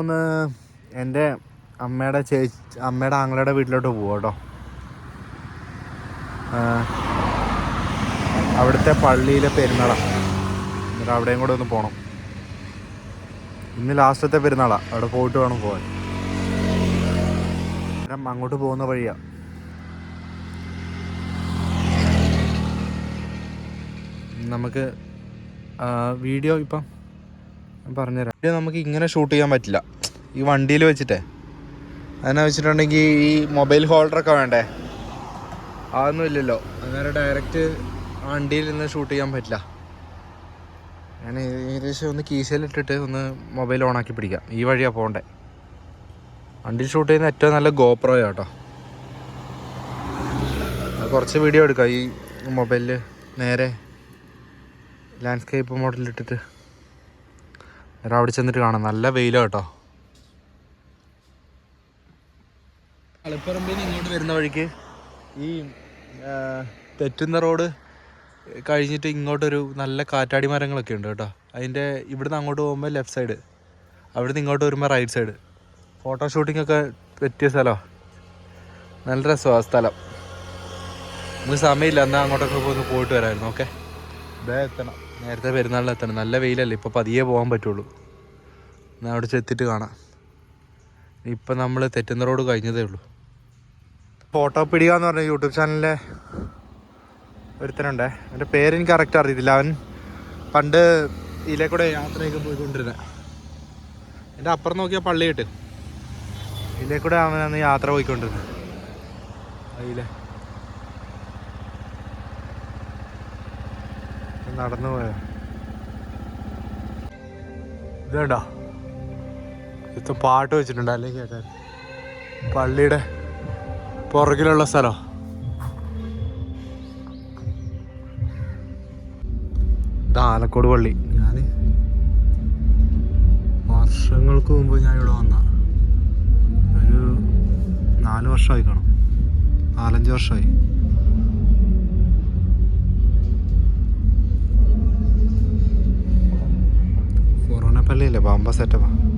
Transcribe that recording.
ഒന്ന് എന്റെ അമ്മയുടെ ചേച്ചി അമ്മയുടെ ആങ്ങളുടെ വീട്ടിലോട്ട് പോവാം കേട്ടോ. അവിടുത്തെ പള്ളിയിലെ പെരുന്നാളാ. എന്നിട്ട് അവിടെയും കൂടെ ഒന്ന് പോകണം ഇന്ന് ലാസ്റ്റത്തെ പെരുന്നാളാണ് അവിടെ പോയിട്ട് വേണം പോകാൻ അങ്ങോട്ട് പോകുന്ന വഴിയാ. നമുക്ക് വീഡിയോ ഇപ്പം പറഞ്ഞുതരാം. ഇത് നമുക്ക് ഇങ്ങനെ ഷൂട്ട് ചെയ്യാൻ പറ്റില്ല. ഈ വണ്ടിയിൽ വെച്ചിട്ടേ. അതിനെ വെച്ചിട്ടുണ്ടെങ്കിൽ ഈ മൊബൈൽ ഹോൾഡറൊക്കെ വേണ്ടേ? അതൊന്നും ഇല്ലല്ലോ. അങ്ങനെ ഡയറക്റ്റ് വണ്ടിയിൽ നിന്ന് ഷൂട്ട് ചെയ്യാൻ പറ്റില്ല. ഞാൻ ഏകദേശം ഒന്ന് കീശയിലിട്ടിട്ട് ഒന്ന് മൊബൈൽ ഓണാക്കി പിടിക്കാം. ഈ വഴിയാണ് പോകണ്ടേ. വണ്ടിയിൽ ഷൂട്ട് ചെയ്യുന്ന ഏറ്റവും നല്ല ഗോപ്രോ കേട്ടോ. കുറച്ച് വീഡിയോ എടുക്കാം. ഈ മൊബൈലിൽ നേരെ ലാൻഡ്സ്കേപ്പ് മോഡലിട്ടിട്ട് നേരെ അവിടെ ചെന്നിട്ട് കാണാം. നല്ല വെയിലാണ് കേട്ടോ. കളിപ്പറമ്പിൽ നിന്ന് ഇങ്ങോട്ട് വരുന്ന വഴിക്ക് ഈ തെറ്റുന്ന റോഡ് കഴിഞ്ഞിട്ട് ഇങ്ങോട്ടൊരു നല്ല കാറ്റാടി മരങ്ങളൊക്കെ ഉണ്ട് കേട്ടോ. അതിന്റെ ഇവിടുന്ന് അങ്ങോട്ട് പോകുമ്പോൾ ലെഫ്റ്റ് സൈഡ് അവിടുന്ന് ഇങ്ങോട്ട് വരുമ്പോൾ റൈറ്റ് സൈഡ് ഫോട്ടോ ഷൂട്ടിംഗ് ഒക്കെ പറ്റിയ സ്ഥലമാണ് നല്ല രസമാണ് ആ സ്ഥലം. നമുക്ക് സമയമില്ല എന്നാൽ അങ്ങോട്ടൊക്കെ പോയി പോയിട്ട് വരാമായിരുന്നു ഓക്കെ ഇതേ എത്തണം. നേരത്തെ പെരുന്നാളിൽ എത്തണം നല്ല വെയിലല്ലേ? ഇപ്പോൾ പതിയെ പോകാൻ പറ്റുള്ളൂ. എന്നാൽ അവിടെ ചെത്തിട്ട് കാണാം. ഇപ്പം നമ്മൾ തെറ്റുന്ന റോഡ് കഴിഞ്ഞതേ ഉള്ളൂ. ഫോട്ടോ പിടിക എന്ന് പറഞ്ഞ യൂട്യൂബ് ചാനലിലെ ഒരുത്തനുണ്ടേ. എന്റെ പേരെനിക്ക് കറക്റ്റ് അറിയത്തില്ല. അവൻ പണ്ട് ഇതിലെ കൂടെ യാത്രയൊക്കെ പോയിക്കൊണ്ടിരുന്നത് എന്റെ അപ്പുറം നോക്കിയാൽ പള്ളി കിട്ടും. ഇതിലെ കൂടെ അവൻ അന്ന് യാത്ര പോയിക്കൊണ്ടിരുന്നത് അതിലെ. നടന്നു പോയോ? ഇതേണ്ടോ ഇത് പാട്ട് വെച്ചിട്ടുണ്ട് അല്ലെങ്കിൽ കേട്ടാൽ പള്ളിയുടെ പുറകിലുള്ള സ്ഥലം. ഇത് ആലക്കോട് പള്ളി. ഞാൻ വർഷങ്ങൾക്ക് മുമ്പ് ഞാൻ ഇവിടെ വന്ന. ഒരു നാല് വർഷമായി കാണും. നാലഞ്ച് വർഷമായി. കൊറോണ പള്ളിയല്ലേ? ബാമ്പ സെറ്റപ്പാ.